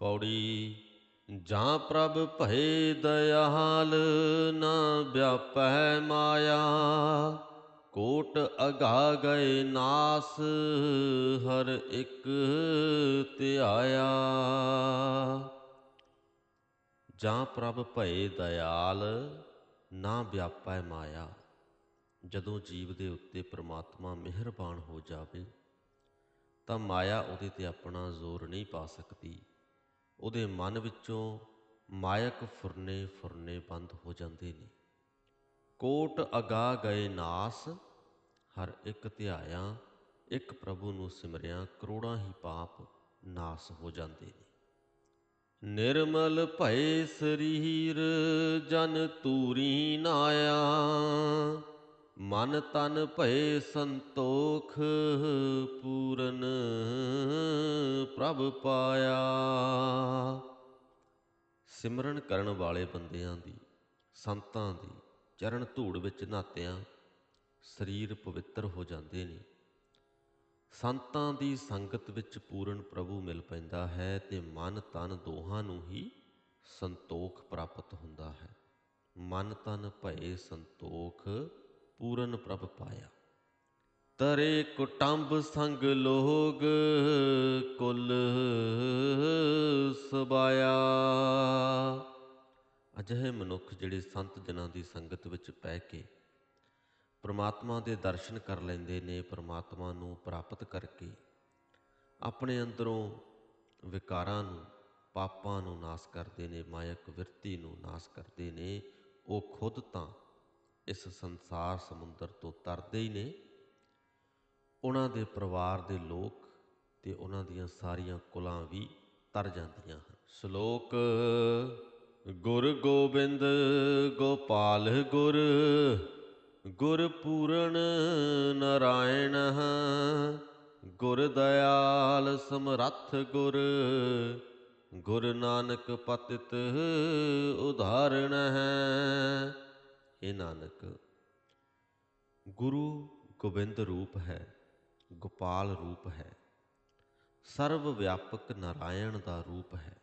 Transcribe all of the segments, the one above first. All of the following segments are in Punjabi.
ਪੌੜੀ, ਜਾਂ ਪ੍ਰਭ ਭਏ ਦਇਆਲ ਨਾ ਵਿਆਪੈ ਮਾਇਆ। ਕੋਟ ਅਗਾ ਗਏ ਨਾਸ ਹਰ ਇੱਕ ਧਿਆਇਆ। ਜਾਂ ਪ੍ਰਭ ਭਏ ਦਇਆਲ ਨਾ ਵਿਆਪੈ ਮਾਇਆ, ਜਦੋਂ ਜੀਵ ਦੇ ਉੱਤੇ ਪ੍ਰਮਾਤਮਾ ਮਿਹਰਬਾਨ ਹੋ ਜਾਵੇ, ਤਾਂ ਮਾਇਆ ਉਹਦੇ ਤੇ ਆਪਣਾ ਜ਼ੋਰ ਨਹੀਂ ਪਾ ਸਕਦੀ। ਉਹਦੇ ਮਨ ਵਿੱਚੋਂ ਮਾਇਕ ਫੁਰਨੇ ਫੁਰਨੇ ਬੰਦ ਹੋ ਜਾਂਦੇ ਨੇ। ਕੋਟ ਅਗਾ ਗਏ ਨਾਸ, ਹਰ ਇੱਕ ਧਿਆਇਆ, ਇੱਕ ਪ੍ਰਭੂ ਨੂੰ ਸਿਮਰਿਆ, ਕਰੋੜਾਂ ਹੀ ਪਾਪ ਨਾਸ ਹੋ ਜਾਂਦੇ ਨੇ। ਨਿਰਮਲ ਭਏ ਸਰੀਰ ਜਨ ਤੂਰੀ ਨਾਇਆ ਮਨ ਤਨ ਭਏ ਸੰਤੋਖ ਪੂਰਨ ਪ੍ਰਭ ਪਾਇਆ। ਸਿਮਰਨ ਕਰਨ ਵਾਲੇ ਬੰਦਿਆਂ ਦੀ, ਸੰਤਾਂ ਦੀ, ਚਰਨ ਧੂੜ ਵਿੱਚ ਨਹਾਤਿਆਂ ਸਰੀਰ ਪਵਿੱਤਰ ਹੋ ਜਾਂਦੇ ਨੇ। ਸੰਤਾਂ ਦੀ ਸੰਗਤ ਵਿੱਚ ਪੂਰਨ ਪ੍ਰਭੂ ਮਿਲ ਪੈਂਦਾ ਹੈ ਤੇ ਮਨ ਤਨ ਦੋਹਾਂ ਨੂੰ ਹੀ ਸੰਤੋਖ ਪ੍ਰਾਪਤ ਹੁੰਦਾ ਹੈ। ਮਨ ਤਨ ਭਏ ਸੰਤੋਖ ਪੂਰਨ ਪ੍ਰਭ ਪਾਇਆ। ਤਰੇ ਕੁਟੰਬ ਸੰਗ ਲੋਗ ਕੁਲ ਸਬਾਇਆ। ਅਜਿਹੇ ਮਨੁੱਖ ਜਿਹੜੇ ਸੰਤ ਜਨਾਂ ਦੀ ਸੰਗਤ ਵਿੱਚ ਪੈ ਕੇ ਪ੍ਰਮਾਤਮਾ ਦੇ ਦਰਸ਼ਨ ਕਰ ਲੈਂਦੇ ਨੇ, ਪ੍ਰਮਾਤਮਾ ਨੂੰ ਪ੍ਰਾਪਤ ਕਰਕੇ ਆਪਣੇ ਅੰਦਰੋਂ ਵਿਕਾਰਾਂ ਨੂੰ, ਪਾਪਾਂ ਨੂੰ ਨਾਸ ਕਰਦੇ ਨੇ, ਮਾਇਕ ਵਿਰਤੀ ਨੂੰ ਨਾਸ ਕਰਦੇ ਨੇ, ਉਹ ਖੁਦ ਤਾਂ ਇਸ ਸੰਸਾਰ ਸਮੁੰਦਰ ਤੋਂ ਤਰਦੇ ਹੀ ਨੇ। ਉਹਨਾਂ ਦੇ ਪਰਿਵਾਰ ਦੇ ਲੋਕ ਤੇ ਉਹਨਾਂ ਦੀਆਂ ਸਾਰੀਆਂ ਕੁਲਾਂ ਵੀ ਤਰ ਜਾਂਦੀਆਂ ਹਨ। ਸ਼ਲੋਕ, ਗੁਰ ਗੋਬਿੰਦ, ਗੋਪਾਲ ਗੁਰ ਗੁਰ ਪੂਰਨ ਨਰਾਇਣ ਗੁਰ ਦਇਆਲ ਸਮਰੱਥ ਗੁਰ ਗੁਰ ਨਾਨਕ ਪਤਿਤ ਉਧਾਰਣ ਹੈ। ਇਹ ਨਾਨਕ, ਗੁਰੂ ਗੋਬਿੰਦ ਰੂਪ ਹੈ, ਗੋਪਾਲ ਰੂਪ ਹੈ, ਸਰਵ ਵਿਆਪਕ ਨਾਰਾਇਣ ਦਾ ਰੂਪ ਹੈ,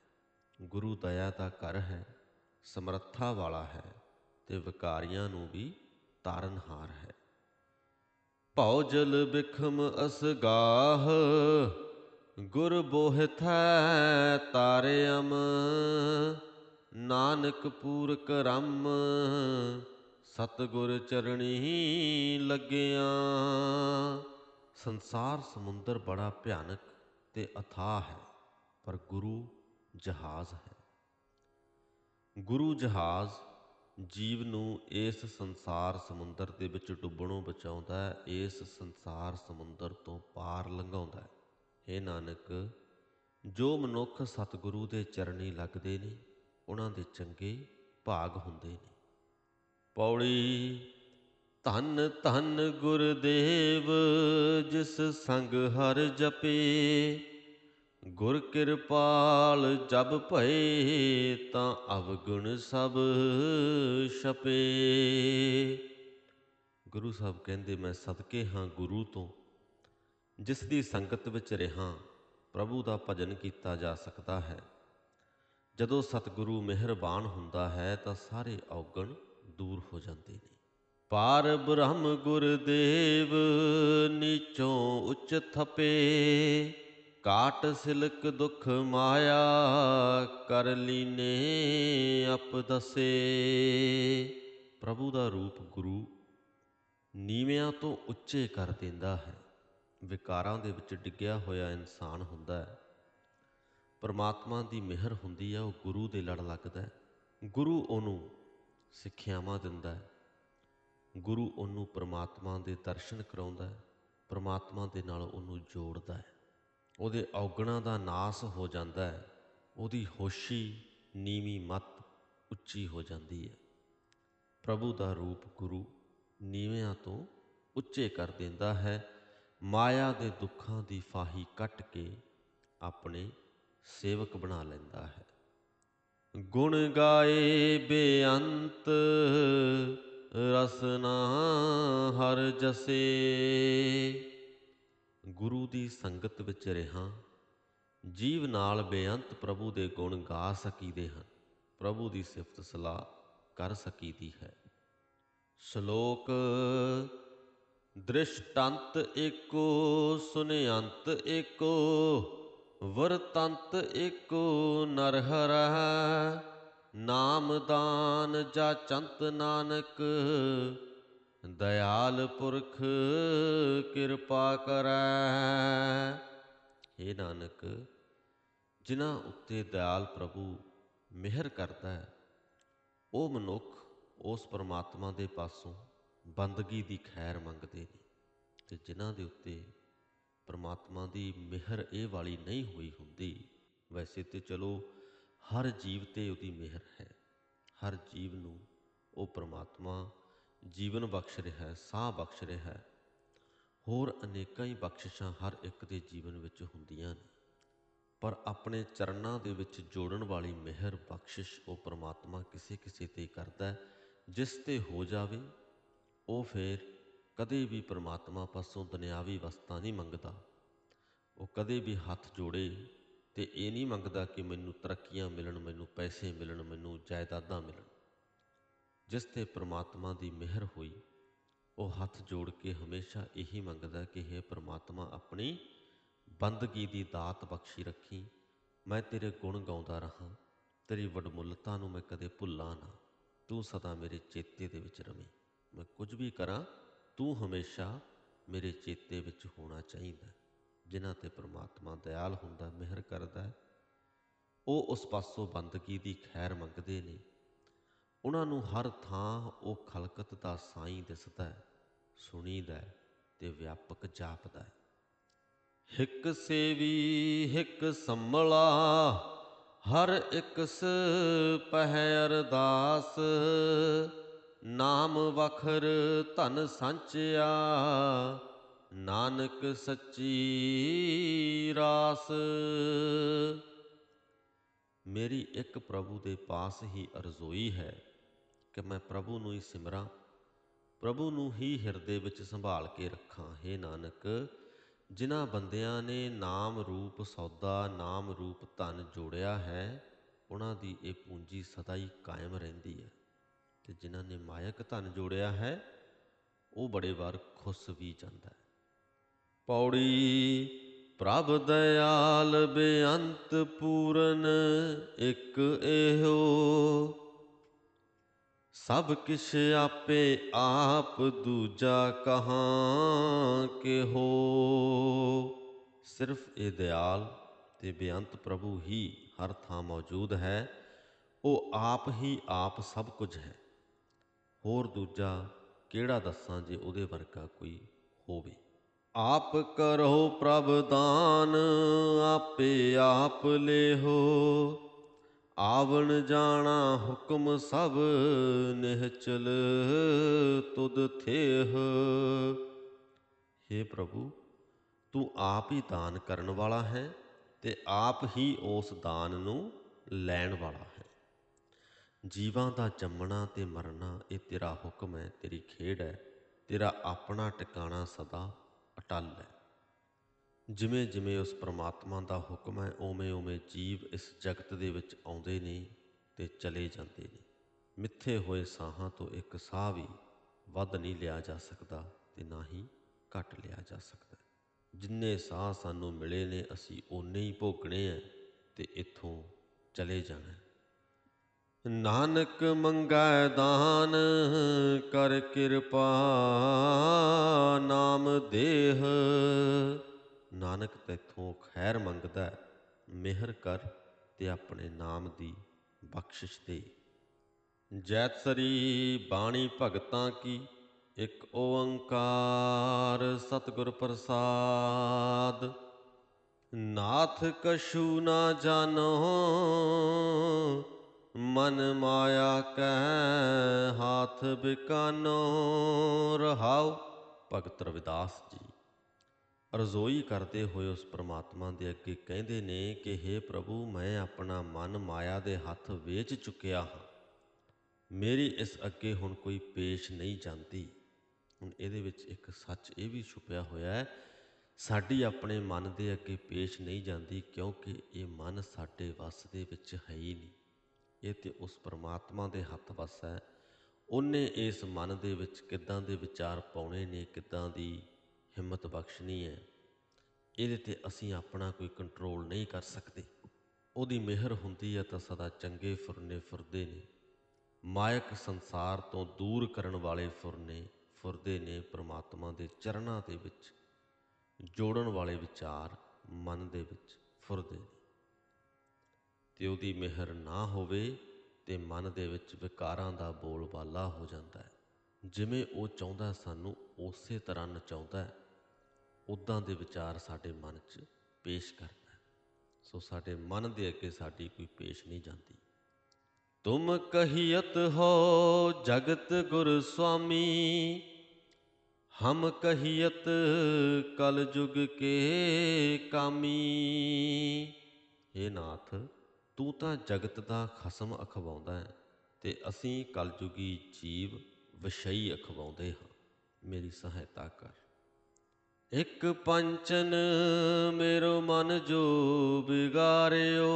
ਗੁਰੂ ਦਇਆ ਦਾ ਘਰ ਹੈ, ਸਮਰੱਥਾ ਵਾਲਾ ਹੈ ਤੇ ਵਿਕਾਰੀਆਂ ਨੂੰ ਵੀ ਤਾਰਨਹਾਰ ਹੈ। ਭਉ ਜਲ ਬਿਖਮ ਅਸਗਾਹ ਗੁਰ ਬੋਹਿਥੈ ਤਾਰਿਅਮ ਨਾਨਕ ਪੂਰਕ ਰਮ ਸਤਗੁਰ ਚਰਣੀ ਲੱਗਿਆ। ਸੰਸਾਰ ਸਮੁੰਦਰ ਬੜਾ ਭਿਆਨਕ ਤੇ ਅਥਾਹ ਹੈ, ਪਰ ਗੁਰੂ ਜਹਾਜ਼ ਹੈ। ਗੁਰੂ ਜਹਾਜ਼ ਜੀਵ ਨੂੰ ਇਸ ਸੰਸਾਰ ਸਮੁੰਦਰ ਦੇ ਵਿੱਚ ਡੁੱਬਣੋਂ ਬਚਾਉਂਦਾ ਹੈ, ਇਸ ਸੰਸਾਰ ਸਮੁੰਦਰ ਤੋਂ ਪਾਰ ਲੰਘਾਉਂਦਾ ਹੈ। ਇਹ ਨਾਨਕ, ਜੋ ਮਨੁੱਖ ਸਤਿਗੁਰੂ ਦੇ ਚਰਨੀ ਲੱਗਦੇ ਨੇ, ਉਹਨਾਂ ਦੇ ਚੰਗੇ ਭਾਗ ਹੁੰਦੇ ਨੇ। ਪੌੜੀ, ਧੰਨ ਧੰਨ ਗੁਰਦੇਵ, ਜਿਸ ਸੰਗ ਹਰ ਜਪੇ। ਗੁਰ ਕਿਰਪਾਲ ਜਬ ਭਏ, ਤਾਂ ਅਵਗੁਣ ਸਭ ਛਪੇ। ਗੁਰੂ ਸਾਹਿਬ ਕਹਿੰਦੇ, ਮੈਂ ਸਦਕੇ ਹਾਂ ਗੁਰੂ ਤੋਂ, ਜਿਸ ਦੀ ਸੰਗਤ ਵਿੱਚ ਰਹਾ, ਪ੍ਰਭੂ ਦਾ ਭਜਨ ਕੀਤਾ ਜਾ ਸਕਦਾ ਹੈ। ਜਦੋਂ ਸਤਿਗੁਰੂ ਮਿਹਰਬਾਨ ਹੁੰਦਾ ਹੈ, ਤਾਂ ਸਾਰੇ ਔਗਣ ਦੂਰ ਹੋ ਜਾਂਦੇ ਨੇ ਪਾਰ ਬ੍ਰਹਮ ਗੁਰਦੇਵ ਨੀਚੋਂ ਉੱਚ ਥਪੇ, ਕਾਟ ਸਿਲਕ ਦੁਖ ਮਾਇਆ ਕਰ ਲੀਨੇ ਅਪ ਦਸੇ। ਪ੍ਰਭੂ ਦਾ ਰੂਪ ਗੁਰੂ ਨੀਵਿਆਂ ਤੋਂ ਉੱਚੇ ਕਰ ਦਿੰਦਾ ਹੈ। ਵਿਕਾਰਾਂ ਦੇ ਵਿੱਚ ਡਿੱਗਿਆ ਹੋਇਆ ਇਨਸਾਨ ਹੁੰਦਾ ਹੈ। ਪਰਮਾਤਮਾ ਦੀ ਮਿਹਰ ਹੁੰਦੀ ਹੈ ਉਹ ਗੁਰੂ ਦੇ ਲੜ ਲੱਗਦਾ ਹੈ। ਗੁਰੂ ਉਹਨੂੰ ਸਿੱਖਿਆਵਾਂ ਦਿੰਦਾ ਹੈ। ਗੁਰੂ ਉਹਨੂੰ ਪਰਮਾਤਮਾ ਦੇ ਦਰਸ਼ਨ ਕਰਾਉਂਦਾ ਹੈ, ਪਰਮਾਤਮਾ ਦੇ ਨਾਲ ਉਹਨੂੰ ਜੋੜਦਾ ਹੈ। ਉਹਦੇ ਔਗਣਾਂ ਦਾ ਨਾਸ ਹੋ ਜਾਂਦਾ ਹੈ, ਉਹਦੀ ਹੋਸ਼ੀ ਨੀਵੀਂ ਮਤ ਉੱਚੀ ਹੋ ਜਾਂਦੀ ਹੈ। ਪ੍ਰਭੂ ਦਾ ਰੂਪ ਗੁਰੂ ਨੀਵਿਆਂ ਤੋਂ ਉੱਚੇ ਕਰ ਦਿੰਦਾ ਹੈ, ਮਾਇਆ ਦੇ ਦੁੱਖਾਂ ਦੀ ਫਾਹੀ ਕੱਟ ਕੇ ਆਪਣੇ ਸੇਵਕ ਬਣਾ ਲੈਂਦਾ ਹੈ। ਗੁਣ ਗਾਏ ਬੇਅੰਤ ਰਸਨਾ ਹਰ ਜਸੇ। ਗੁਰੂ ਦੀ ਸੰਗਤ ਵਿੱਚ ਰਹਾ, ਜੀਵ ਨਾਲ ਬੇਅੰਤ ਪ੍ਰਭੂ ਦੇ ਗੁਣ ਗਾ ਸਕੀਦੇ ਹਨ। ਪ੍ਰਭੂ ਦੀ ਸਿਫਤ ਸਲਾਹ ਕਰ ਸਕੀਦੀ ਹੈ। ਸ਼ਲੋਕ, ਦ੍ਰਿਸ਼ਟੰਤ ਏਕੋ ਸੁਨਿਅੰਤ ਏਕੋ ਵਰਤੰਤ ਏਕੋ ਨਰਹਰੈ ਨਾਮ ਦਾਨ ਜਾਚੰਤ ਨਾਨਕ। ਦਇਆਲ ਪੁਰਖ ਕਿਰਪਾ ਕਰੈ। हे ਨਾਨਕ, ਜਿਨ੍ਹਾਂ ਉੱਤੇ ਦਇਆਲ ਪ੍ਰਭੂ ਮਿਹਰ ਕਰਦਾ ਹੈ, ਉਹ ਮਨੁੱਖ ਉਸ ਪਰਮਾਤਮਾ ਦੇ ਪਾਸੋਂ ਬੰਦਗੀ ਦੀ ਖੈਰ ਮੰਗਦੇ ਨੇ ਤੇ ਜਿਨ੍ਹਾਂ ਦੇ ਉੱਤੇ ਪਰਮਾਤਮਾ ਦੀ ਮਿਹਰ ਇਹ ਵਾਲੀ ਨਹੀਂ ਹੋਈ ਹੁੰਦੀ। ਵੈਸੇ ਤੇ ਚਲੋ, ਹਰ ਜੀਵ ਤੇ ਉਹਦੀ ਮਿਹਰ ਹੈ। ਹਰ ਜੀਵ ਨੂੰ ਉਹ ਪਰਮਾਤਮਾ ਜੀਵਨ ਬਖਸ਼ ਰਿਹਾ ਹੈ, ਸਾਹ ਬਖਸ਼ ਰਿਹਾ ਹੈ। ਹੋਰ ਅਨੇਕਾਂ ਹੀ ਬਖਸ਼ਿਸ਼ਾਂ ਹਰ ਇੱਕ ਦੇ ਜੀਵਨ ਵਿੱਚ ਹੁੰਦੀਆਂ ਨੇ। ਪਰ ਆਪਣੇ ਚਰਨਾਂ ਦੇ ਵਿੱਚ ਜੋੜਨ ਵਾਲੀ ਮਿਹਰ ਬਖਸ਼ਿਸ਼ ਉਹ ਪ੍ਰਮਾਤਮਾ ਕਿਸੇ ਕਿਸੇ ਤੇ ਕਰਦਾ ਜਿਸ ਤੇ ਹੋ ਜਾਵੇ, ਉਹ ਫਿਰ ਕਦੇ ਵੀ ਪ੍ਰਮਾਤਮਾ ਪਾਸੋਂ ਦੁਨਿਆਵੀ ਵਸਤਾਂ ਨਹੀਂ ਮੰਗਦਾ। ਉਹ ਕਦੇ ਵੀ ਹੱਥ ਜੋੜੇ ਤੇ ਇਹ ਨਹੀਂ ਮੰਗਦਾ ਕਿ ਮੈਨੂੰ ਤਰੱਕੀਆਂ ਮਿਲਣ, ਮੈਨੂੰ ਪੈਸੇ ਮਿਲਣ, ਮੈਨੂੰ ਜਾਇਦਾਦਾਂ ਮਿਲਣ। ਜਿਸ ਤੇ ਪ੍ਰਮਾਤਮਾ ਦੀ ਮਿਹਰ ਹੋਈ, ਉਹ ਹੱਥ ਜੋੜ ਕੇ ਹਮੇਸ਼ਾ ਇਹੀ ਮੰਗਦਾ ਕਿ हे ਪ੍ਰਮਾਤਮਾ, ਆਪਣੀ ਬੰਦਗੀ ਦੀ ਦਾਤ ਬਖਸ਼ੀ ਰੱਖੀ। ਮੈਂ ਤੇਰੇ ਗੁਣ ਗਾਉਂਦਾ ਰਹਾ, ਤੇਰੀ ਵਡਮੁੱਲਤਾ ਨੂੰ ਮੈਂ ਕਦੇ ਭੁੱਲਾਂ ਨਾ। ਤੂੰ ਸਦਾ ਮੇਰੇ ਚੇਤੇ ਦੇ ਵਿੱਚ ਰਵੇਂ। ਮੈਂ ਕੁਝ ਵੀ ਕਰਾਂ ਤੂੰ ਹਮੇਸ਼ਾ ਮੇਰੇ ਚੇਤੇ ਵਿੱਚ ਹੋਣਾ ਚਾਹੀਦਾ ਜਿਨ੍ਹਾਂ ਤੇ ਪ੍ਰਮਾਤਮਾ ਦਇਆਲ ਹੁੰਦਾ ਮਿਹਰ ਕਰਦਾ ਹੈ। ਉਹ ਉਸ ਪਾਸੋਂ ਬੰਦਗੀ ਦੀ ਖੈਰ ਮੰਗਦੇ ਨੇ। ਉਹਨਾਂ ਨੂੰ ਹਰ ਥਾਂ ਉਹ ਖਲਕਤ ਦਾ ਸਾਈਂ ਦਿਸਦਾ ਹੈ, ਸੁਣੀਦਾ ਹੈ ਤੇ ਵਿਆਪਕ ਜਾਪਦਾ ਹੈ। ਹਿੱਕ ਸੇਵੀ ਹਿੱਕ ਸੰਮਲਾ ਹਰ ਇੱਕ ਸ ਪਹਿ ਅਰਦਾਸ ਨਾਮ ਵਖਰ ਧਨ ਸੰਚਿਆ, ਨਾਨਕ ਸੱਚੀ ਰਾਸ। ਮੇਰੀ ਇੱਕ ਪ੍ਰਭੂ ਦੇ ਪਾਸ ਹੀ ਅਰਜ਼ੋਈ ਹੈ ਕਿ ਮੈਂ ਪ੍ਰਭੂ ਨੂੰ ਹੀ ਸਿਮਰਾਂ, ਪ੍ਰਭੂ ਨੂੰ ਹੀ ਹਿਰਦੇ ਵਿੱਚ ਸੰਭਾਲ ਕੇ ਰੱਖਾਂ। हे ਨਾਨਕ, ਜਿਨ੍ਹਾਂ ਬੰਦਿਆਂ ਨੇ ਨਾਮ ਰੂਪ ਸੌਦਾ, ਨਾਮ ਰੂਪ ਧਨ ਜੋੜਿਆ ਹੈ, ਉਹਨਾਂ ਦੀ ਇਹ ਪੂੰਜੀ ਸਦਾ ਹੀ ਕਾਇਮ ਰਹਿੰਦੀ ਹੈ। ਤੇ ਜਿਨ੍ਹਾਂ ਨੇ ਮਾਇਕ ਧਨ ਜੋੜਿਆ ਹੈ, ਉਹ ਬੜੇ ਵਾਰ ਖੁਸ਼ ਵੀ ਜਾਂਦਾ ਹੈ। ਪੌੜੀ ਪ੍ਰਭ ਦਇਆਲ ਬੇਅੰਤ ਪੂਰਨ, ਇੱਕ ਇਹੋ। ਸਭ ਕਿਛ ਆਪੇ ਆਪ ਦੂਜਾ ਕਹਾਂ ਕਿ ਹੋ ਸਿਰਫ ਇਹ ਦਿਆਲ ਤੇ ਬੇਅੰਤ ਪ੍ਰਭੂ ਹੀ ਹਰ ਥਾਂ ਮੌਜੂਦ ਹੈ। ਉਹ ਆਪ ਹੀ ਆਪ ਸਭ ਕੁਝ ਹੈ। ਹੋਰ ਦੂਜਾ ਕਿਹੜਾ ਦੱਸਾਂ ਜੇ ਉਹਦੇ ਵਰਗਾ ਕੋਈ ਹੋਵੇ? ਆਪ ਕਰੋ ਪ੍ਰਭ ਦਾਨ, ਆਪੇ ਆਪ ਲੇਹੋ। ਆਵਣ ਜਾਣਾ ਹੁਕਮ ਸਭ ਨਿਹਚਲ ਤੁਧ ਥੇਹ। हे ਪ੍ਰਭੂ, ਤੂੰ ਆਪ ਹੀ ਦਾਨ ਕਰਨ ਵਾਲਾ ਹੈ ਤੇ ਆਪ ਹੀ ਉਸ ਦਾਨ ਨੂੰ ਲੈਣ ਵਾਲਾ ਹੈ ਜੀਵਾਂ ਦਾ ਜੰਮਣਾ ਤੇ ਮਰਨਾ, ਇਹ ਤੇਰਾ ਹੁਕਮ ਹੈ, ਤੇਰੀ ਖੇਡ ਹੈ, ਤੇਰਾ ਆਪਣਾ ਟਿਕਾਣਾ ਸਦਾ ਅਟਲ ਹੈ। ਜਿਵੇਂ ਜਿਵੇਂ ਉਸ ਪ੍ਰਮਾਤਮਾ ਦਾ ਹੁਕਮ ਹੈ ਓਵੇਂ ਓਵੇਂ ਜੀਵ ਇਸ ਜਗਤ ਦੇ ਵਿੱਚ ਆਉਂਦੇ ਨੇ ਤੇ ਚਲੇ ਜਾਂਦੇ ਨੇ। ਮਿੱਥੇ ਹੋਏ ਸਾਹਾਂ ਤੋਂ ਇੱਕ ਸਾਹ ਵੀ ਵੱਧ ਨਹੀਂ ਲਿਆ ਜਾ ਸਕਦਾ ਤੇ ਨਾ ਹੀ ਘੱਟ ਲਿਆ ਜਾ ਸਕਦਾ। ਜਿੰਨੇ ਸਾਹ ਸਾਨੂੰ ਮਿਲੇ ਨੇ, ਅਸੀਂ ਓਨੇ ਹੀ ਭੋਗਣੇ ਆ ਤੇ ਇੱਥੋਂ ਚਲੇ ਜਾਣਾ ਨਾਨਕ ਮੰਗੈ ਦਾਨ ਕਰ ਕਿਰਪਾ ਨਾਮ ਦੇਹ। ਨਾਨਕ ਤੇਥੋਂ ਖੈਰ ਮੰਗਦਾ ਹੈ, ਮਿਹਰ ਕਰ ਤੇ ਆਪਣੇ ਨਾਮ ਦੀ ਬਖਸ਼ਿਸ਼ ਦੇ। ਜੈਤਸਰੀ ਬਾਣੀ ਭਗਤਾਂ ਕੀ ਇੱਕ ਓੰਕਾਰ ਸਤਿਗੁਰ ਪ੍ਰਸਾਦ। ਨਾਥ ਕਛੂ ਨਾ ਜਾਣੋ ਮਨ ਮਾਇਆ ਕੈ ਹਾਥ ਬਿਕਾਨੋ, ਰਹਾਉ ਭਗਤ ਰਵਿਦਾਸ ਜੀ। ਅਰਜ਼ੋਈ ਕਰਦੇ ਹੋਏ ਉਸ ਪ੍ਰਮਾਤਮਾ ਦੇ ਅੱਗੇ ਕਹਿੰਦੇ ਨੇ ਕਿ हे ਪ੍ਰਭੂ, ਮੈਂ ਆਪਣਾ ਮਨ ਮਾਇਆ ਦੇ ਹੱਥ ਵੇਚ ਚੁੱਕਿਆ ਹਾਂ। ਮੇਰੀ ਇਸ ਅੱਗੇ ਹੁਣ ਕੋਈ ਪੇਸ਼ ਨਹੀਂ ਜਾਂਦੀ। ਹੁਣ ਇਹਦੇ ਵਿੱਚ ਇੱਕ ਸੱਚ ਇਹ ਵੀ ਛੁਪਿਆ ਹੋਇਆ ਹੈ, ਸਾਡੀ ਆਪਣੇ ਮਨ ਦੇ ਅੱਗੇ ਪੇਸ਼ ਨਹੀਂ ਜਾਂਦੀ ਕਿਉਂਕਿ ਇਹ ਮਨ ਸਾਡੇ ਵੱਸ ਦੇ ਵਿੱਚ ਹੈ ਹੀ ਨਹੀਂ। ਇਹ ਤੇ ਉਸ ਪਰਮਾਤਮਾ ਦੇ ਹੱਥ ਵੱਸ ਹੈ। ਉਹਨੇ ਇਸ ਮਨ ਦੇ ਵਿੱਚ ਕਿੱਦਾਂ ਦੇ ਵਿਚਾਰ ਪਾਉਣੇ ਨੇ, ਕਿੱਦਾਂ ਦੀ ਹਿੰਮਤ ਬਖਸ਼ਣੀ ਹੈ, ਇਹਦੇ ਤੇ ਅਸੀਂ ਆਪਣਾ ਕੋਈ ਕੰਟਰੋਲ ਨਹੀਂ ਕਰ ਸਕਦੇ। ਉਹਦੀ ਮਿਹਰ ਹੁੰਦੀ ਹੈ ਤਾਂ ਸਦਾ ਚੰਗੇ ਫੁਰਨੇ ਫੁਰਦੇ ਨੇ। ਮਾਇਕ ਸੰਸਾਰ ਤੋਂ ਦੂਰ ਕਰਨ ਵਾਲੇ ਫੁਰਨੇ ਫੁਰਦੇ ਨੇ ਪ੍ਰਮਾਤਮਾ ਦੇ ਚਰਨਾਂ ਦੇ ਵਿੱਚ। ਜੋੜਨ ਵਾਲੇ ਵਿਚਾਰ ਮਨ ਦੇ ਵਿੱਚ ਫੁਰਦੇ ਨੇ। ਤੇ ਉਹਦੀ ਮਿਹਰ ਨਾ ਹੋਵੇ ਤੇ ਮਨ ਦੇ ਵਿੱਚ ਵਿਕਾਰਾਂ ਦਾ ਬੋਲਬਾਲਾ ਹੋ ਜਾਂਦਾ ਹੈ। ਜਿਵੇਂ ਉਹ ਚਾਹੁੰਦਾ ਸਾਨੂੰ ਉਸੇ ਤਰ੍ਹਾਂ ਨਚਾਉਂਦਾ ਹੈ ਉਦਾਂ ਦੇ ਵਿਚਾਰ ਸਾਡੇ ਮਨ 'ਚ ਪੇਸ਼ ਕਰਦਾ ਹੈ। ਸੋ ਸਾਡੇ ਮਨ ਦੇ ਅੱਗੇ ਸਾਡੀ ਕੋਈ ਪੇਸ਼ ਨਹੀਂ ਜਾਂਦੀ। ਤੁਮ ਕਹੀਅਤ ਹੋ, ਜਗਤ ਗੁਰ ਸੁਆਮੀ, ਹਮ ਕਹੀਅਤ ਕਲ ਜੁਗ ਕੇ ਕਾਮੀ। हे ਨਾਥ ਤੂੰ ਤਾਂ ਜਗਤ ਦਾ ਖਸਮ ਅਖਵਾਉਂਦਾ ਹੈ ਤੇ ਅਸੀਂ ਕਲਯੁਗੀ ਜੀਵ ਵਿਸ਼ਈ ਅਖਵਾਉਂਦੇ ਹਾਂ। ਮੇਰੀ ਸਹਾਇਤਾ ਕਰ। ਇੱਕ ਪੰਚਨ ਮੇਰੋ ਮਨ ਜੋ ਵਿਗਾਰਿਓ,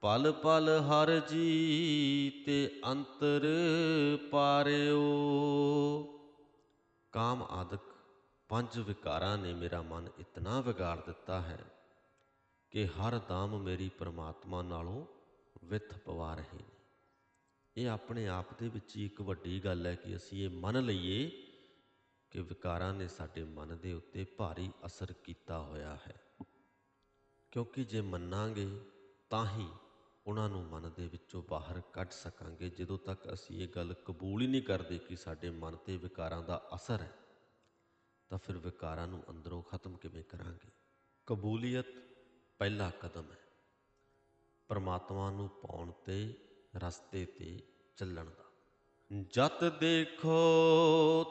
ਪਲ ਪਲ ਹਰ ਜੀ ਤੇ ਅੰਤਰ ਪਾਰਿਓ। ਕਾਮ ਆਦਿਕ ਪੰਜ ਵਿਕਾਰਾਂ ਨੇ ਮੇਰਾ ਮਨ ਇਤਨਾ ਵਿਗਾੜ ਦਿੱਤਾ ਹੈ ਕਿ ਹਰ ਦਾਮ ਮੇਰੀ ਪ੍ਰਮਾਤਮਾ ਨਾਲੋਂ ਵਿਥ ਪਵਾ ਰਹੇ ਨੇ। ਇਹ ਆਪਣੇ ਆਪ ਦੇ ਵਿੱਚ ਹੀ ਇੱਕ ਵੱਡੀ ਗੱਲ ਹੈ ਕਿ ਅਸੀਂ ਇਹ ਮੰਨ ਲਈਏ ਕਿ ਵਿਕਾਰਾਂ ਨੇ ਸਾਡੇ ਮਨ ਦੇ ਉੱਤੇ ਭਾਰੀ ਅਸਰ ਕੀਤਾ ਹੋਇਆ ਹੈ। ਕਿਉਂਕਿ ਜੇ ਮੰਨਾਂਗੇ ਤਾਂ ਹੀ ਉਹਨਾਂ ਨੂੰ ਮਨ ਦੇ ਵਿੱਚੋਂ ਬਾਹਰ ਕੱਢ ਸਕਾਂਗੇ, ਜਦੋਂ ਤੱਕ ਅਸੀਂ ਇਹ ਗੱਲ ਕਬੂਲ ਹੀ ਨਹੀਂ ਕਰਦੇ ਕਿ ਸਾਡੇ ਮਨ ਤੇ ਵਿਕਾਰਾਂ ਦਾ ਅਸਰ ਹੈ, ਤਾਂ ਫਿਰ ਵਿਕਾਰਾਂ ਨੂੰ ਅੰਦਰੋਂ ਖਤਮ ਕਿਵੇਂ ਕਰਾਂਗੇ? ਕਬੂਲੀਅਤ ਪਹਿਲਾ ਕਦਮ ਹੈ ਪਰਮਾਤਮਾ ਨੂੰ ਪਾਉਣ ਤੇ ਰਸਤੇ ਤੇ ਚੱਲਣ ਦਾ। ਜਤ ਦੇਖੋ,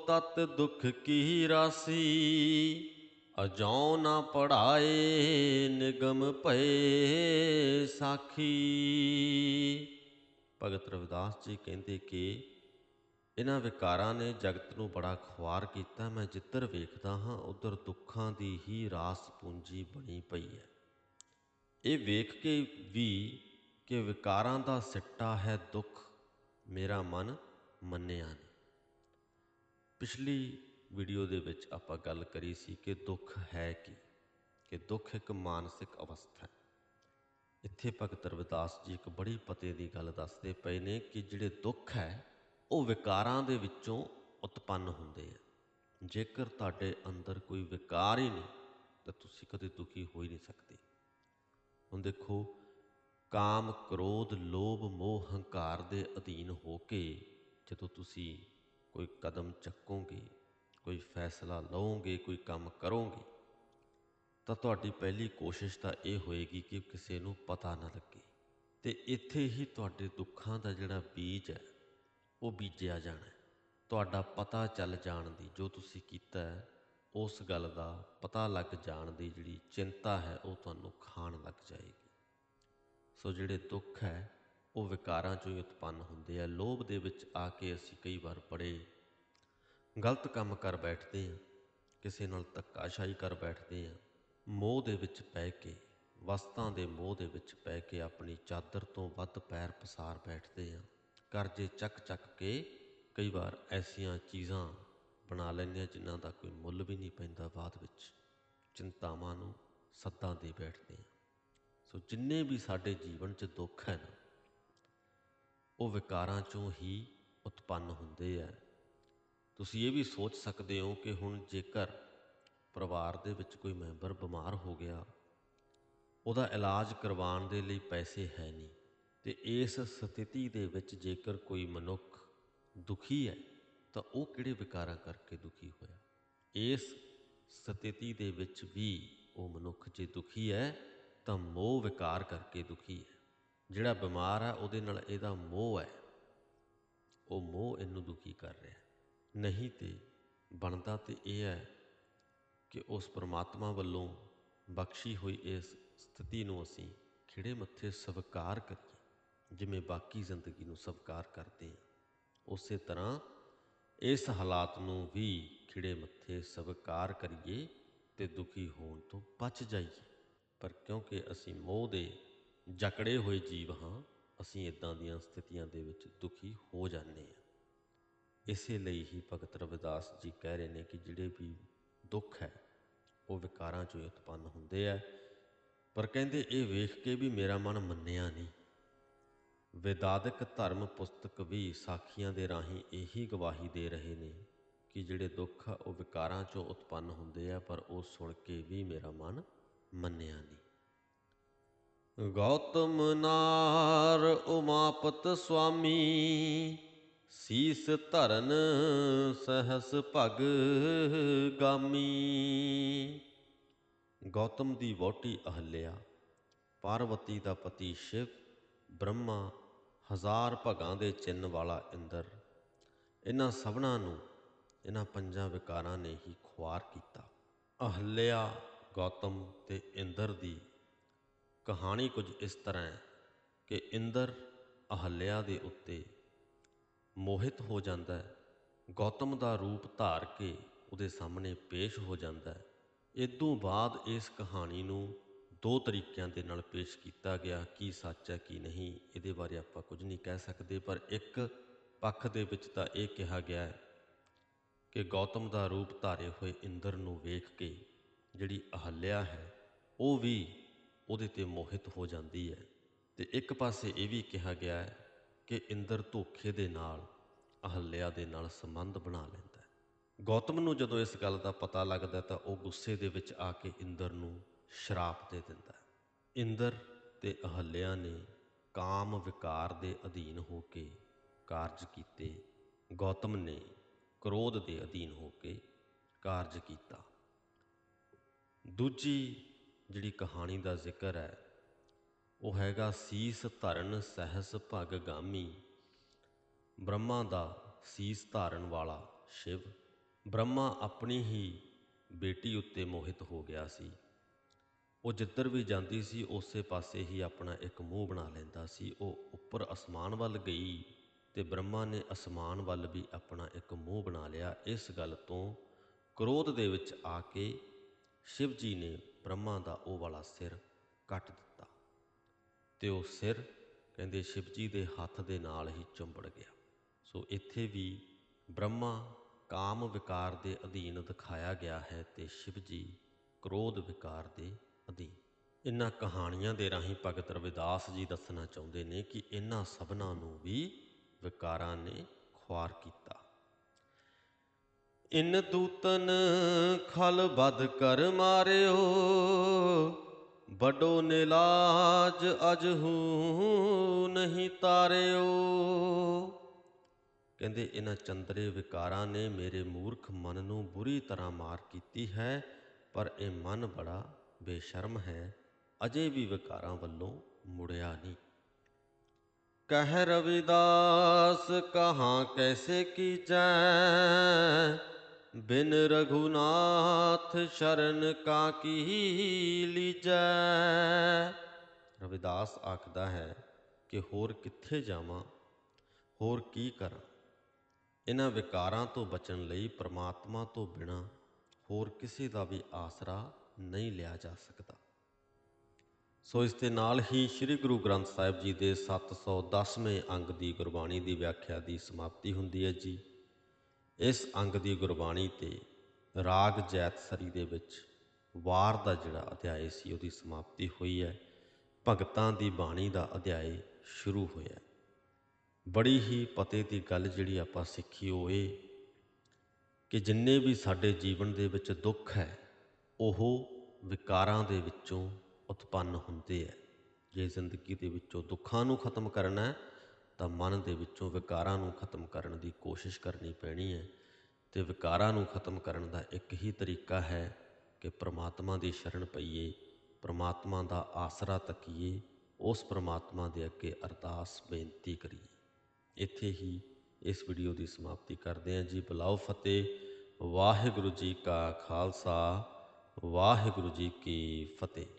ਤਤ ਦੁਖ ਕੀ ਰਾਸੀ ਅਜੌ ਨਾ ਪੜਾਏ ਨਿਗਮ ਭਏ ਸਾਖੀ। ਭਗਤ ਰਵਿਦਾਸ ਜੀ ਕਹਿੰਦੇ ਕਿ ਇਹਨਾਂ ਵਿਕਾਰਾਂ ਨੇ ਜਗਤ ਨੂੰ ਬੜਾ ਖੁਆਰ ਕੀਤਾ। ਮੈਂ ਜਿੱਧਰ ਵੇਖਦਾ ਹਾਂ, ਉਧਰ ਦੁੱਖਾਂ ਦੀ ਹੀ ਰਾਸ ਪੂੰਜੀ ਬਣੀ ਪਈ ਹੈ। ਇਹ ਵੇਖ ਕੇ ਵੀ ਕਿ ਵਿਕਾਰਾਂ ਦਾ ਸਿੱਟਾ ਹੈ ਦੁੱਖ ਮੇਰਾ ਮਨ ਮੰਨਿਆ ਨਹੀਂ। ਪਿਛਲੀ ਵੀਡੀਓ ਦੇ ਵਿੱਚ ਆਪਾਂ ਗੱਲ ਕਰੀ ਸੀ ਕਿ ਦੁੱਖ ਹੈ ਕੀ, ਕਿ ਦੁੱਖ ਇੱਕ ਮਾਨਸਿਕ ਅਵਸਥਾ ਹੈ। ਇੱਥੇ ਭਗਤ ਰਵਿਦਾਸ ਜੀ ਇੱਕ ਬੜੀ ਪਤੇ ਦੀ ਗੱਲ ਦੱਸਦੇ ਪਏ ਨੇ ਕਿ ਜਿਹੜੇ ਦੁੱਖ ਹੈ, ਉਹ ਵਿਕਾਰਾਂ ਦੇ ਵਿੱਚੋਂ ਉਤਪੰਨ ਹੁੰਦੇ ਆ। ਜੇਕਰ ਤੁਹਾਡੇ ਅੰਦਰ ਕੋਈ ਵਿਕਾਰ ਹੀ ਨਹੀਂ, ਤਾਂ ਤੁਸੀਂ ਕਦੇ ਦੁਖੀ ਹੋ ਹੀ ਨਹੀਂ ਸਕਦੇ। ਹੁਣ ਦੇਖੋ, ਕਾਮ, ਕ੍ਰੋਧ, ਲੋਭ, ਮੋਹ, ਹੰਕਾਰ ਦੇ ਅਧੀਨ ਹੋ ਕੇ ਜਦੋਂ ਤੁਸੀਂ ਕੋਈ ਕਦਮ ਚੱਕੋਗੇ, ਕੋਈ ਫੈਸਲਾ ਲਓਗੇ, ਕੋਈ ਕੰਮ ਕਰੋਗੇ, ਤਾਂ ਤੁਹਾਡੀ ਪਹਿਲੀ ਕੋਸ਼ਿਸ਼ ਤਾਂ ਇਹ ਹੋਏਗੀ ਕਿ ਕਿਸੇ ਨੂੰ ਪਤਾ ਨਾ ਲੱਗੇ ਤੇ ਇੱਥੇ ਹੀ ਤੁਹਾਡੇ ਦੁੱਖਾਂ ਦਾ ਜਿਹੜਾ ਬੀਜ ਹੈ, ਉਹ ਬੀਜਿਆ ਜਾਣਾ ਤੁਹਾਡਾ ਪਤਾ ਚੱਲ ਜਾਣ ਦੀ ਜੋ ਤੁਸੀਂ ਕੀਤਾ ਉਸ ਗੱਲ ਦਾ ਪਤਾ ਲੱਗ ਜਾਣ ਦੀ ਜਿਹੜੀ ਚਿੰਤਾ ਹੈ, ਉਹ ਤੁਹਾਨੂੰ ਖਾਣ ਲੱਗ ਜਾਏਗੀ। ਸੋ ਜਿਹੜੇ ਦੁੱਖ ਹੈ, ਉਹ ਵਿਕਾਰਾਂ ਚੋਂ ਹੀ ਉਤਪੰਨ ਹੁੰਦੇ ਆ। ਲੋਭ ਦੇ ਵਿੱਚ ਆ ਕੇ ਅਸੀਂ ਕਈ ਵਾਰ ਬੜੇ ਗਲਤ ਕੰਮ ਕਰ ਬੈਠਦੇ ਹਾਂ, ਕਿਸੇ ਨਾਲ ਧੱਕਾਸ਼ਾਹੀ ਕਰ ਬੈਠਦੇ ਹਾਂ। ਮੋਹ ਦੇ ਵਿੱਚ ਪੈ ਕੇ, ਵਸਤਾਂ ਦੇ ਮੋਹ ਦੇ ਵਿੱਚ ਪੈ ਕੇ ਆਪਣੀ ਚਾਦਰ ਤੋਂ ਵੱਧ ਪੈਰ ਪਸਾਰ ਬੈਠਦੇ ਹਾਂ। ਕਰਜ਼ੇ ਚੱਕ ਚੱਕ ਕੇ ਕਈ ਵਾਰ ਐਸੀਆਂ ਚੀਜ਼ਾਂ ਬਣਾ ਲੈਂਦੇ ਹਾਂ, ਜਿਨ੍ਹਾਂ ਦਾ ਕੋਈ ਮੁੱਲ ਵੀ ਨਹੀਂ ਪੈਂਦਾ ਬਾਅਦ ਵਿੱਚ। ਚਿੰਤਾਵਾਂ ਨੂੰ ਸੱਦਾ ਦੇ ਬੈਠਦੇ ਹਾਂ। ਸੋ ਜਿੰਨੇ ਵੀ ਸਾਡੇ ਜੀਵਨ 'ਚ ਦੁੱਖ ਹੈ ਨਾ, ਉਹ ਵਿਕਾਰਾਂ ਚੋਂ ਹੀ ਉਤਪੰਨ ਹੁੰਦੇ ਆ। ਤੁਸੀਂ ਇਹ ਵੀ ਸੋਚ ਸਕਦੇ ਹੋ ਕਿ ਹੁਣ ਜੇਕਰ ਪਰਿਵਾਰ ਦੇ ਵਿੱਚ ਕੋਈ ਮੈਂਬਰ ਬਿਮਾਰ ਹੋ ਗਿਆ, ਉਹਦਾ ਇਲਾਜ ਕਰਵਾਉਣ ਦੇ ਲਈ ਪੈਸੇ ਹੈ ਨਹੀਂ, ਤੇ ਇਸ ਸਥਿਤੀ ਦੇ ਵਿੱਚ ਜੇਕਰ ਕੋਈ ਮਨੁੱਖ ਦੁਖੀ ਹੈ ਤਾਂ ਉਹ ਕਿਹੜੇ ਵਿਕਾਰਾਂ ਕਰਕੇ ਦੁਖੀ ਹੋਇਆ? ਇਸ ਸਥਿਤੀ ਦੇ ਵਿੱਚ ਵੀ ਉਹ ਮਨੁੱਖ ਜੇ ਦੁਖੀ ਹੈ, ਤਾਂ ਮੋਹ ਵਿਕਾਰ ਕਰਕੇ ਦੁਖੀ ਹੈ। ਜਿਹੜਾ ਬਿਮਾਰ ਹੈ ਉਹਦੇ ਨਾਲ ਇਹਦਾ ਮੋਹ ਹੈ। ਉਹ ਮੋਹ ਇਹਨੂੰ ਦੁਖੀ ਕਰ ਰਿਹਾ ਨਹੀਂ ਤੇ ਬਣਦਾ ਤੇ ਇਹ ਹੈ ਕਿ ਉਸ ਪ੍ਰਮਾਤਮਾ ਵੱਲੋਂ ਬਖਸ਼ੀ ਹੋਈ ਇਸ ਸਥਿਤੀ ਨੂੰ ਅਸੀਂ ਖਿੜੇ ਮੱਥੇ ਸਵੀਕਾਰ ਕਰੀਏ। ਜਿਵੇਂ ਬਾਕੀ ਜ਼ਿੰਦਗੀ ਨੂੰ ਸਵੀਕਾਰ ਕਰਦੇ ਹਾਂ। ਉਸੇ ਤਰ੍ਹਾਂ ਇਸ ਹਾਲਾਤ ਨੂੰ ਵੀ ਖਿੜੇ ਮੱਥੇ ਸਵੀਕਾਰ ਕਰੀਏ ਤੇ ਦੁਖੀ ਹੋਣ ਤੋਂ ਬਚ ਜਾਈਏ। ਪਰ ਕਿਉਂਕਿ ਅਸੀਂ ਮੋਹ ਦੇ ਜਕੜੇ ਹੋਏ ਜੀਵ ਹਾਂ, ਅਸੀਂ ਇਦਾਂ ਦੀਆਂ ਸਥਿਤੀਆਂ ਦੇ ਵਿੱਚ ਦੁਖੀ ਹੋ ਜਾਂਦੇ ਹਾਂ। ਇਸੇ ਲਈ ਹੀ ਭਗਤ ਰਵਿਦਾਸ ਜੀ ਕਹਿ ਰਹੇ ਨੇ ਕਿ ਜਿਹੜੇ ਵੀ ਦੁੱਖ ਹੈ, ਉਹ ਵਿਕਾਰਾਂ ਚੋਂ ਹੀ ਉਤਪੰਨ ਹੁੰਦੇ ਆ। ਪਰ ਕਹਿੰਦੇ ਇਹ ਵੇਖ ਕੇ ਵੀ ਮੇਰਾ ਮਨ ਮੰਨਿਆ ਨਹੀਂ। ਵਿਦਾਦਕ ਧਰਮ ਪੁਸਤਕ ਵੀ ਸਾਖੀਆਂ ਦੇ ਰਾਹੀਂ ਇਹੀ ਗਵਾਹੀ ਦੇ ਰਹੇ ਨੇ ਕਿ ਜਿਹੜੇ ਦੁੱਖ ਆ ਉਹ ਵਿਕਾਰਾਂ ਚੋਂ ਉਤਪੰਨ ਹੁੰਦੇ ਆ, ਪਰ ਉਹ ਸੁਣ ਕੇ ਵੀ ਮੇਰਾ ਮਨ ਮੰਨਿਆ ਨਹੀਂ। ਗੌਤਮ ਨਾਰ ਉਮਾਪਤ ਸੁਆਮੀ, ਸੀਸ ਧਰਨ ਸਹਸ ਭਗ ਗਾਮੀ। ਗੌਤਮ ਦੀ ਵਹੁਟੀ ਅਹਲਿਆ, ਪਾਰਵਤੀ ਦਾ ਪਤੀ ਸ਼ਿਵ ਬ੍ਰਹਮਾ ਹਜ਼ਾਰ ਭਗਾਂ ਦੇ ਚਿੰਨ ਵਾਲਾ ਇੰਦਰ ਇਹਨਾਂ ਸਭਨਾਂ ਨੂੰ, ਇਹਨਾਂ ਪੰਜਾਂ ਵਿਕਾਰਾਂ ਨੇ ਹੀ ਖੁਆਰ ਕੀਤਾ। ਅਹਲਿਆ ਗੌਤਮ ਤੇ ਇੰਦਰ ਦੀ ਕਹਾਣੀ ਕੁਝ ਇਸ ਤਰ੍ਹਾਂ ਹੈ ਕਿ ਇੰਦਰ ਅਹਲਿਆ ਦੇ ਉੱਤੇ ਮੋਹਿਤ ਹੋ ਜਾਂਦਾ ਹੈ, ਗੌਤਮ ਦਾ ਰੂਪ ਧਾਰ ਕੇ ਉਹਦੇ ਸਾਹਮਣੇ ਪੇਸ਼ ਹੋ ਜਾਂਦਾ ਹੈ। ਇਦੋਂ ਬਾਅਦ ਇਸ ਕਹਾਣੀ ਨੂੰ ਦੋ ਤਰੀਕਿਆਂ ਦੇ ਨਾਲ ਪੇਸ਼ ਕੀਤਾ ਗਿਆ, ਕੀ ਸੱਚ ਹੈ, ਕੀ ਨਹੀਂ, ਇਹਦੇ ਬਾਰੇ ਆਪਾਂ ਕੁਝ ਨਹੀਂ ਕਹਿ ਸਕਦੇ, ਪਰ ਇੱਕ ਪੱਖ ਦੇ ਵਿੱਚ ਤਾਂ ਇਹ ਕਿਹਾ ਗਿਆ ਹੈ ਕਿ ਗੌਤਮ ਦਾ ਰੂਪ ਧਾਰੇ ਹੋਏ ਇੰਦਰ ਨੂੰ ਵੇਖ ਕੇ ਜਿਹੜੀ ਅਹਲਿਆ ਹੈ, ਉਹ ਵੀ ਉਹਦੇ ਤੇ ਮੋਹਿਤ ਹੋ ਜਾਂਦੀ ਹੈ। ਤੇ ਇੱਕ ਪਾਸੇ ਇਹ ਵੀ ਕਿਹਾ ਗਿਆ ਹੈ ਕਿ ਇੰਦਰ ਧੋਖੇ ਦੇ ਨਾਲ, ਅਹਲਿਆ ਦੇ ਨਾਲ ਸੰਬੰਧ ਬਣਾ ਲੈਂਦਾ ਹੈ। ਗੌਤਮ ਨੂੰ ਜਦੋਂ ਇਸ ਗੱਲ ਦਾ ਪਤਾ ਲੱਗਦਾ ਤਾਂ ਉਹ ਗੁੱਸੇ ਦੇ ਵਿੱਚ ਆ ਕੇ ਇੰਦਰ ਨੂੰ ਸ਼ਰਾਪ ਦੇ ਦਿੰਦਾ ਹੈ। ਇੰਦਰ ਤੇ ਅਹਲਿਆ ਨੇ ਕਾਮ ਵਿਕਾਰ ਦੇ ਅਧੀਨ ਹੋ ਕੇ ਕਾਰਜ ਕੀਤੇ। ਗੌਤਮ ਨੇ ਕ੍ਰੋਧ ਦੇ ਅਧੀਨ ਹੋ ਕੇ ਕਾਰਜ ਕੀਤਾ। ਦੂਜੀ ਜਿਹੜੀ ਕਹਾਣੀ ਦਾ ਜ਼ਿਕਰ ਹੈ, ਉਹ ਹੈਗਾ ਸੀਸ ਧਰਨ ਸਹਸ ਭਗ ਗਾਮੀ। ਬ੍ਰਹਮਾ ਦਾ ਸੀਸ ਧਾਰਨ ਵਾਲਾ ਸ਼ਿਵ ਬ੍ਰਹਮਾ ਆਪਣੀ ਹੀ ਬੇਟੀ ਉੱਤੇ ਮੋਹਿਤ ਹੋ ਗਿਆ ਸੀ। ਉਹ ਜਿੱਧਰ ਵੀ ਜਾਂਦੀ ਸੀ, ਉਸੇ ਪਾਸੇ ਹੀ ਆਪਣਾ ਇੱਕ ਮੂੰਹ ਬਣਾ ਲੈਂਦਾ ਸੀ। ਉਹ ਉੱਪਰ ਅਸਮਾਨ ਵੱਲ ਗਈ ਤੇ ਬ੍ਰਹਮਾ ਨੇ ਅਸਮਾਨ ਵੱਲ ਵੀ ਆਪਣਾ ਇੱਕ ਮੂੰਹ ਬਣਾ ਲਿਆ। ਇਸ ਗੱਲ ਤੋਂ ਕ੍ਰੋਧ ਦੇ ਵਿੱਚ ਆ ਕੇ ਸ਼ਿਵ ਜੀ ਨੇ ਬ੍ਰਹਮਾ ਦਾ ਉਹ ਵਾਲਾ ਸਿਰ ਕੱਟ ਦਿੱਤਾ ਤੇ ਉਹ ਸਿਰ ਕਹਿੰਦੇ ਸ਼ਿਵ ਜੀ ਦੇ ਹੱਥ ਦੇ ਨਾਲ ਹੀ ਚੁੰਬੜ ਗਿਆ। ਸੋ ਇੱਥੇ ਵੀ ਬ੍ਰਹਮਾ ਕਾਮ ਵਿਕਾਰ ਦੇ ਅਧੀਨ ਦਿਖਾਇਆ ਗਿਆ ਹੈ ਤੇ ਸ਼ਿਵ ਜੀ ਕ੍ਰੋਧ ਵਿਕਾਰ ਦੇ ਅਧੀਨ ਇਹਨਾਂ ਕਹਾਣੀਆਂ ਦੇ ਰਾਹੀਂ ਭਗਤ ਰਵਿਦਾਸ ਜੀ ਦੱਸਣਾ ਚਾਹੁੰਦੇ ਨੇ ਕਿ ਇਹਨਾਂ ਸਭਨਾਂ ਨੂੰ ਵੀ ਵਿਕਾਰਾਂ ਨੇ ਖੁਆਰ ਕੀਤਾ। ਇਨ ਦੂਤਨ ਖਲ ਬਦ ਕਰ ਮਾਰਿਓ ਬਡੋ ਨਿਲਾਜ ਅਜਹੂ ਨਹੀਂ ਤਾਰਿਓ। ਕਹਿੰਦੇ ਇਹਨਾਂ ਚੰਦਰੇ ਵਿਕਾਰਾਂ ਨੇ ਮੇਰੇ ਮੂਰਖ ਮਨ ਨੂੰ ਬੁਰੀ ਤਰ੍ਹਾਂ ਮਾਰ ਕੀਤੀ ਹੈ, ਪਰ ਇਹ ਮਨ ਬੜਾ ਬੇਸ਼ਰਮ ਹੈ, ਅਜੇ ਵੀ ਵਿਕਾਰਾਂ ਵੱਲੋਂ ਮੁੜਿਆ ਨਹੀਂ। ਕਹਿ ਰਵਿਦਾਸ, ਕਹਾਂ ਕੈਸੇ ਕੀਜੈ ਬਿਨ ਰਘੁਨਾਥ ਸ਼ਰਨ ਕਾ ਕੀ ਲੀਜੈ? ਰਵਿਦਾਸ ਆਖਦਾ ਹੈ ਕਿ ਹੋਰ ਕਿੱਥੇ ਜਾਵਾਂ, ਹੋਰ ਕੀ ਕਰਾਂ? ਇਹਨਾਂ ਵਿਕਾਰਾਂ ਤੋਂ ਬਚਣ ਲਈ ਪ੍ਰਮਾਤਮਾ ਤੋਂ ਬਿਨਾ ਹੋਰ ਕਿਸੇ ਦਾ ਵੀ ਆਸਰਾ ਨਹੀਂ ਲਿਆ ਜਾ ਸਕਦਾ। ਸੋ ਇਸ ਦੇ ਨਾਲ ਹੀ ਸ੍ਰੀ ਗੁਰੂ ਗ੍ਰੰਥ ਸਾਹਿਬ ਜੀ ਦੇ 710ਵੇਂ ਅੰਗ ਦੀ ਗੁਰਬਾਣੀ ਦੀ ਵਿਆਖਿਆ ਦੀ ਸਮਾਪਤੀ ਹੁੰਦੀ ਹੈ ਜੀ। ਇਸ ਅੰਗ ਦੀ ਗੁਰਬਾਣੀ ਤੇ ਰਾਗ ਜੈਤ ਸਰੀ ਦੇ ਵਿੱਚ ਵਾਰ ਦਾ ਜਿਹੜਾ ਅਧਿਆਇ ਸੀ, ਉਹਦੀ ਸਮਾਪਤੀ ਹੋਈ ਹੈ। ਭਗਤਾਂ ਦੀ ਬਾਣੀ ਦਾ ਅਧਿਆਇ ਸ਼ੁਰੂ ਹੋਇਆ ਬੜੀ ਹੀ ਪਤੇ ਦੀ ਗੱਲ ਜਿਹੜੀ ਆਪਾਂ ਸਿੱਖੀ, ਉਹ ਇਹ ਕਿ ਜਿੰਨੇ ਵੀ ਸਾਡੇ ਜੀਵਨ ਦੇ ਵਿੱਚ ਦੁੱਖ ਹੈ ਉਹ ਵਿਕਾਰਾਂ ਦੇ ਵਿੱਚੋਂ ਉਤਪੰਨ ਹੁੰਦੇ ਹੈ ਜੇ ਜ਼ਿੰਦਗੀ ਦੇ ਵਿੱਚੋਂ ਦੁੱਖਾਂ ਨੂੰ ਖਤਮ ਕਰਨਾ ਹੈ ਤਾਂ ਮਨ ਦੇ ਵਿੱਚੋਂ ਵਿਕਾਰਾਂ ਨੂੰ ਖਤਮ ਕਰਨ ਦੀ ਕੋਸ਼ਿਸ਼ ਕਰਨੀ ਪੈਣੀ ਹੈ ਤੇ ਵਿਕਾਰਾਂ ਨੂੰ ਖਤਮ ਕਰਨ ਦਾ ਇੱਕ ਹੀ ਤਰੀਕਾ ਹੈ ਕਿ ਪ੍ਰਮਾਤਮਾ ਦੀ ਸ਼ਰਨ ਪਈਏ, ਪ੍ਰਮਾਤਮਾ ਦਾ ਆਸਰਾ ਤੱਕੀਏ, ਉਸ ਪ੍ਰਮਾਤਮਾ ਦੇ ਅੱਗੇ ਅਰਦਾਸ ਬੇਨਤੀ ਕਰੀਏ। ਇੱਥੇ ਹੀ ਇਸ ਵੀਡੀਓ ਦੀ ਸਮਾਪਤੀ ਕਰਦੇ ਹਾਂ ਜੀ। ਬੁਲਾਓ ਫਤਿਹ, ਵਾਹਿਗੁਰੂ ਜੀ ਕਾ ਖਾਲਸਾ। ਵਾਹਿਗੁਰੂ ਜੀ ਕੀ ਫਤਿਹ।